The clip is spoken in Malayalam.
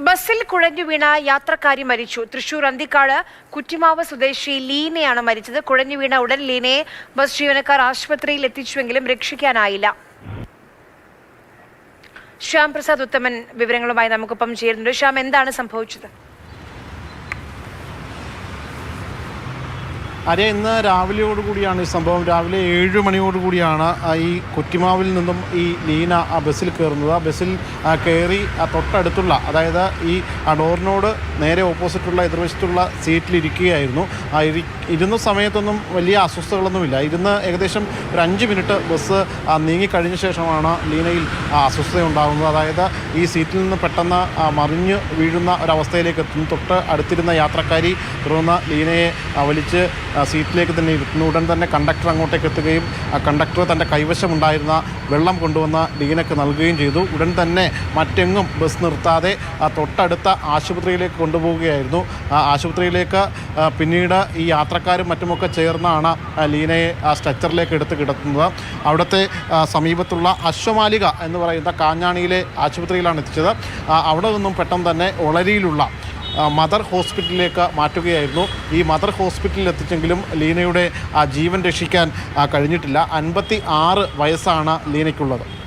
ബസ്സിൽ കുഴഞ്ഞു വീണ യാത്രക്കാരി മരിച്ചു. തൃശൂർ അന്തിക്കാട് കുറ്റിമാവ് സ്വദേശി ലീനയാണ് മരിച്ചത്. കുഴഞ്ഞു വീണ ഉടൻ ലീനയെ ബസ് ജീവനക്കാർ ആശുപത്രിയിൽ എത്തിച്ചുവെങ്കിലും രക്ഷിക്കാനായില്ല. ശ്യാം പ്രസാദ് ഉത്തമൻ വിവരങ്ങളുമായി നമുക്കൊപ്പം ചേരുന്നുണ്ട്. ശ്യാം എന്താണ് സംഭവിച്ചത്? അരെ ഇന്ന് രാവിലെയോടുകൂടിയാണ് ഈ സംഭവം. രാവിലെ ഏഴ് മണിയോടുകൂടിയാണ് ഈ കുറ്റിമാവിൽ നിന്നും ഈ ലീന ആ ബസ്സിൽ കയറുന്നത്. ആ ബസ്സിൽ കയറി തൊട്ടടുത്തുള്ള അതായത് ഈ ഡോറിനോട് നേരെ ഓപ്പോസിറ്റുള്ള എതിർവശത്തുള്ള സീറ്റിലിരിക്കുകയായിരുന്നു. ആ ഇരി ഇരുന്ന സമയത്തൊന്നും വലിയ അസ്വസ്ഥതകളൊന്നുമില്ല. ഇരുന്ന് ഏകദേശം ഒരു അഞ്ച് മിനിറ്റ് ബസ് നീങ്ങിക്കഴിഞ്ഞ ശേഷമാണ് ലീനയിൽ അസ്വസ്ഥത ഉണ്ടാകുന്നത് അതായത് ഈ സീറ്റിൽ നിന്ന് പെട്ടെന്ന് മറിഞ്ഞ് വീഴുന്ന ഒരവസ്ഥയിലേക്ക് എത്തുന്നു. തൊട്ട് അടുത്തിരുന്ന യാത്രക്കാരി തുടർന്ന് ലീനയെ വലിച്ച് സീറ്റിലേക്ക് തന്നെ ഇരുത്തുന്നു. ഉടൻ തന്നെ കണ്ടക്ടർ അങ്ങോട്ടേക്ക് എത്തുകയും ആ കണ്ടക്ടർ തന്റെ കൈവശമുണ്ടായിരുന്ന വെള്ളം കൊണ്ടുവന്ന ഡീനക്ക് നൽകുകയും ചെയ്തു. ഉടൻ തന്നെ മറ്റെങ്ങും ബസ് നിർത്താതെ ആ തൊട്ടടുത്ത ആശുപത്രിയിലേക്ക് കൊണ്ടുപോവുകയായിരുന്നു. ആ ആശുപത്രിയിലേക്ക് പിന്നീട് ഈ യാത്രക്കാരും മറ്റുമൊക്കെ ചേർന്നാണ് ലീനയെ ആ സ്ട്രെച്ചറിലേക്ക് എടുത്ത് കിടത്തുന്നത്. അവിടുത്തെ സമീപത്തുള്ള അശ്വമാലിക എന്ന് പറയുന്ന കാഞ്ഞാണിയിലെ ആശുപത്രിയിലാണ് എത്തിച്ചത്. അവിടെ നിന്നും പെട്ടെന്ന് തന്നെ ഒളരിയിലുള്ള മദർ ഹോസ്പിറ്റലിലേക്ക് മാറ്റുകയായിരുന്നു. ഈ മദർ ഹോസ്പിറ്റലിൽ എത്തിച്ചെങ്കിലും ലീനയുടെ ജീവൻ രക്ഷിക്കാൻ കഴിഞ്ഞിട്ടില്ല. അൻപത്തി ആറ് വയസ്സാണ് ലീനയ്ക്കുള്ളത്.